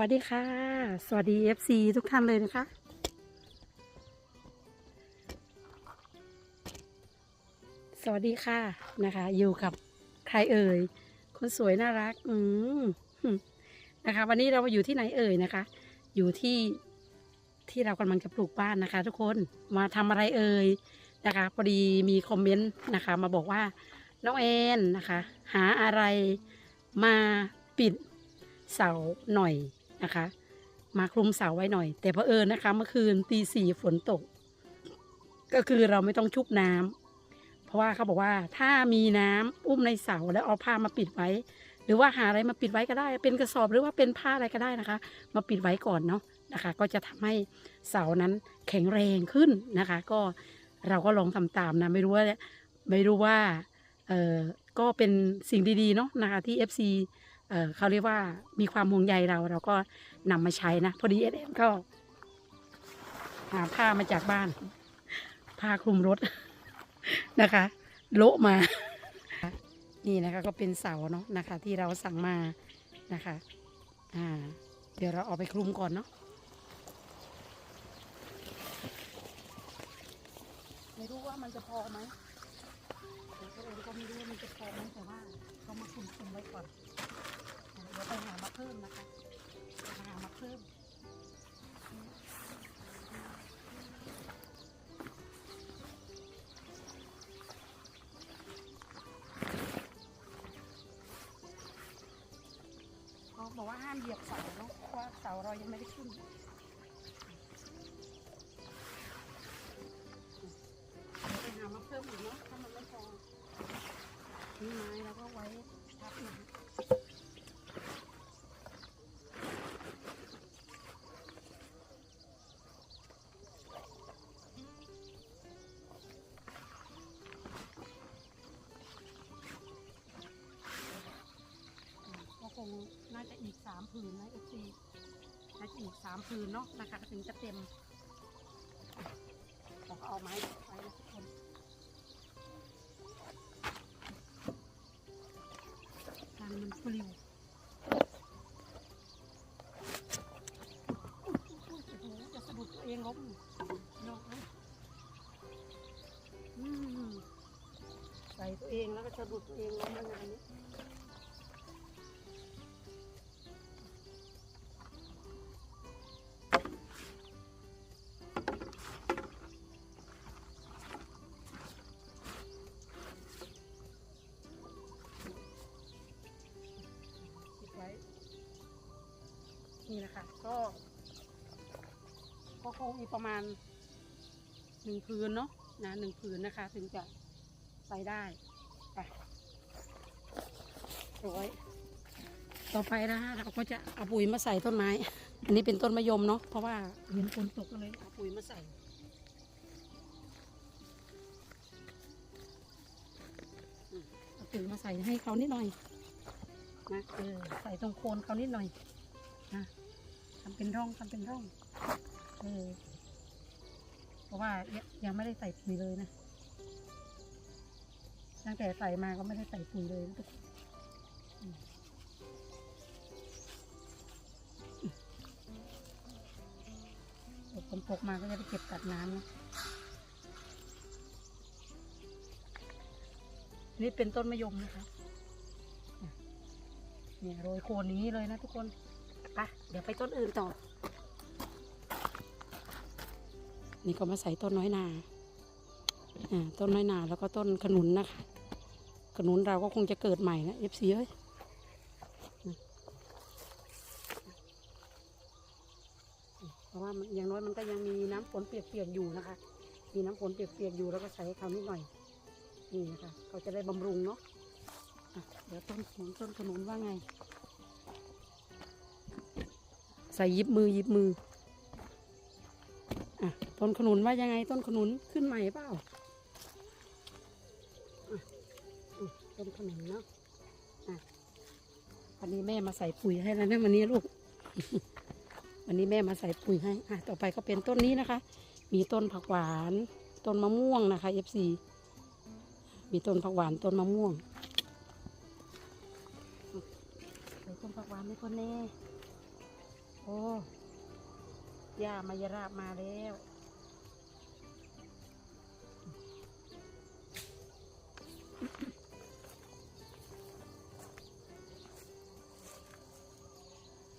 วัสดีค่ะ สวัสดี FC ทุกท่านเลยนะคะ สวัสดีค่ะนะคะ อยู่กับใครเอ่ย คนสวยน่ารัก อืมนะคะ วันนี้เรามาอยู่ที่ไหนเอ่ยนะคะ อยู่ที่ที่เรากำลังจะปลูกบ้านนะคะ ทุกคนมาทำอะไรเอ่ยนะคะพอดีมีคอมเมนต์นะคะ มาบอกว่าน้องแอนนะคะ หาอะไรมาปิดเสาหน่อย นะคะ มาคลุมเสาไว้หน่อย แต่เพอเอิญนะคะเมื่อคืนตีสี่ฝนตก ก็คือเราไม่ต้องชุบน้ำเพราะว่าเขาบอกว่าถ้ามีน้ำอุ้มในเสาแล้วเอาผ้ามาปิดไว้ หรือว่าหาอะไรมาปิดไว้ก็ได้ เป็นกระสอบหรือว่าเป็นผ้าอะไรก็ได้นะคะ มาปิดไว้ก่อนเนาะนะคะ ก็จะทำให้เสานั้นแข็งแรงขึ้นนะคะ ก็เราก็ลองทำตามนะไม่รู้ว่าไม่รู้ว่าเออก็เป็นสิ่งดีๆเนาะนะคะที่ FC เเขาเรียกว่ามีความห่วงใยเราเราก็นำมาใช้นะ พอดีเอเอ็มก็หาผ้ามาจากบ้าน ผ้าคลุมรถนะคะ โละมา นี่นะคะก็เป็นเสาเนาะนะคะ ที่เราสั่งมานะคะ อ่า เดี๋ยวเราเอาไปคลุมก่อนเนาะไม่รู้ว่ามันจะพอไหม พิ่มนะคะไปหามาเพิ่มเขาบอกว่าห้ามเหยียบเสาเนาะเพราะว่าเสาเรายังไม่ได้ขึ้นเดี๋ยวไปหามาเพิ่มอีกเนาะ งน่าจะอีกสามผืนนะเอฟซีน่าจะอีกสามผืนเนาะนะคะถึงจะเต็มเราก็เอาไม้ไว้นะทุกคนทางมันปลิวจะสะดุดตัวเองล้มนาะอืมใส่ตัวเองแล้วก็สะดุดตัวเองล้มงานนี้ นี่นะคะก็ ก็คงอีกประมาณหนึ่งพื้นเนาะนะหนึ่งพื้นนะคะ ถึงจะใส่ได้ไปร้อยต่อไปนะคะเราก็จะเอาปุ๋ยมาใส่ต้นไม้ อันนี้เป็นต้นมะยมเนาะเพราะว่าเห็นฝนตกก็เลยเอาปุ๋ยมาใส่อืมเอาปุ๋ยมาใส่ให้เขานิดหน่อยนะเออใส่ตรงโคนเขานิดหน่อย นะทำเป็นร่องทำเป็นร่องเออเพราะว่ายังไม่ได้ใส่ปุ๋ยเลยนะตั้งแต่ใส่มาก็ไม่ได้ใส่ปุ๋ยเลยนะทุกคนอืมเดี๋ยวฝนตกมาก็จะไปเก็บกัดน้ำนะนี่เป็นต้นมะยมนะคะเนี่ยโรยโคนนี้เลยนะทุกคน ปเดี๋ยวไปต้นอื่นต่อ นี่ก็มาใส่ต้นน้อยนาอ่าต้นน้อยนาแล้วก็ต้นขนุนนะคะ ขนุนเราก็คงจะเกิดใหม่นะเอฟซีเอ้ยนะเพราะว่าอย่างน้อยมันก็ยังมีน้ำฝนเปียกๆอยู่นะคะ มีน้ำฝนเปียกๆอยู่แล้วก็ใส่เขานิดหน่อย นี่นะคะเขาจะได้บำรุงเนาะะเดี๋ยวต้นขนุนต้นขนุนว่าไง ใส่ยิบมือยิบมืออะต้นขนุนว่ายังไงต้นขนุนขึ้นใหม่เปล่าต้นขนุนเนาะอะวันนี้แม่มาใส่ปุ๋ยให้แล้วนะวันนี้ลูก วันนี้แม่มาใส่ปุ๋ยให้อะต่อไปก็เป็นต้นนี้นะคะ มีต้นผักหวาน ต้นมะม่วงนะคะ FC มีต้นผักหวานต้นมะม่วงใส่ต้นผักหวานให้คนแน่ โอ้ย่ามายราบมาแล้ว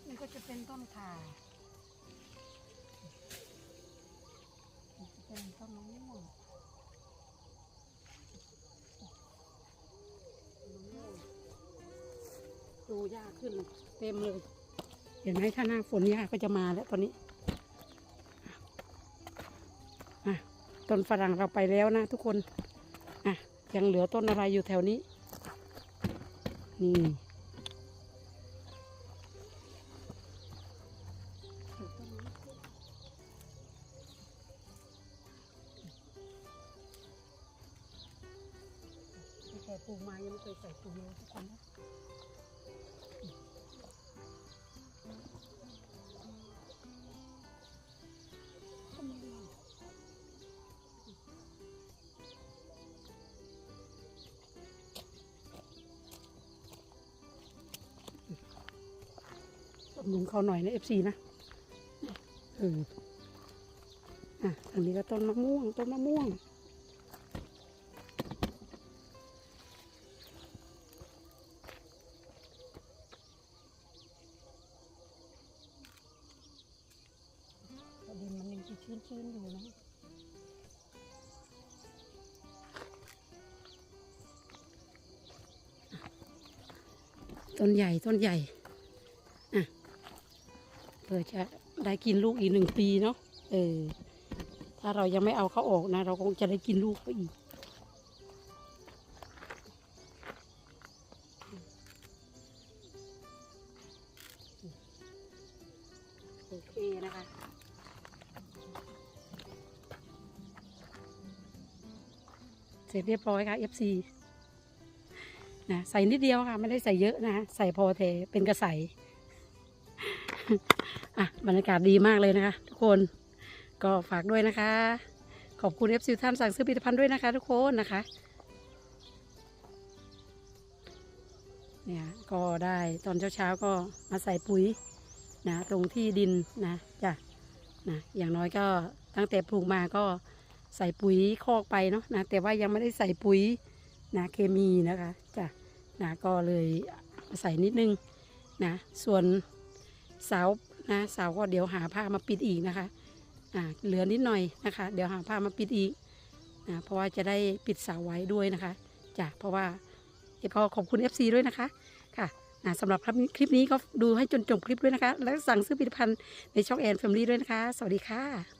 นี่ก็จะเป็นต้นข่าจะเป็นต้นมะม่วงดูยากขึ้นเต็มเลย ห็นไหมถ้าหน้าฝนยากก็จะมาแล้วตอนนี้ต้นฝรั่งเราไปแล้วนะทุกคนอะยังเหลือต้นอะไรอยู่แถวนี้ นี่ แต่ปูมายังไม่เคยใส่ปุ๋ยเลยทุกคนนะำรุงเขาหน่อยนะเอฟซีนะเอออะทางนี้ก็ต้นมะม่วงต้นมะม่วงดินมันยังชื้นๆอยู่นะต้นใหญ่ต้นใหญ่อะ เพื่อจะได้กินลูกอีกหนึ่งปีเนาะเออ ถ้าเรายังไม่เอาเขาออกนะ เราคงจะได้กินลูกเขาอีกโอเคนะคะเสร็จเรียบร้อยค่ะ FC นะใส่นิดเดียวค่ะ ไม่ได้ใส่เยอะนะ ใส่พอเทเป็นกระใส อะบรรยากาศดีมากเลยนะคะ ทุกคนก็ฝากด้วยนะคะ ขอบคุณ FC ท่านสั่งซื้อผลิตภัณฑ์ด้วยนะคะ ทุกคนนะคะเนี่ยก็ได้ตอนเช้าๆก็มาใส่ปุ๋ยนะตรงที่ดินนะจ้ะนะอย่างน้อยก็ตั้งแต่ปลูกมาก็ใส่ปุ๋ยคอกไปเนาะนะแต่ว่ายังไม่ได้ใส่ปุ๋ยนะเคมีนะคะจ้ะนะก็เลยใส่นิดนึงนะส่วนเสา นะเสาก็เดี๋ยวหาผ้ามาปิดอีกนะคะอ่าเหลือนิดหน่อยนะคะ เดี๋ยวหาผ้ามาปิดอีกนะเพราะว่าจะได้ปิดเสาไว้ด้วยนะคะจ้ะเพราะว่าเดี๋ยวก็ขอบคุณ FC ด้วยนะคะค่ะอ่าสำหรับคลิปนี้ก็ดูให้จนจบคลิปด้วยนะคะ แล้วสั่งซื้อผลิตภัณฑ์ในช่องแอนแฟมิลี่ด้วยนะคะ สวัสดีค่ะ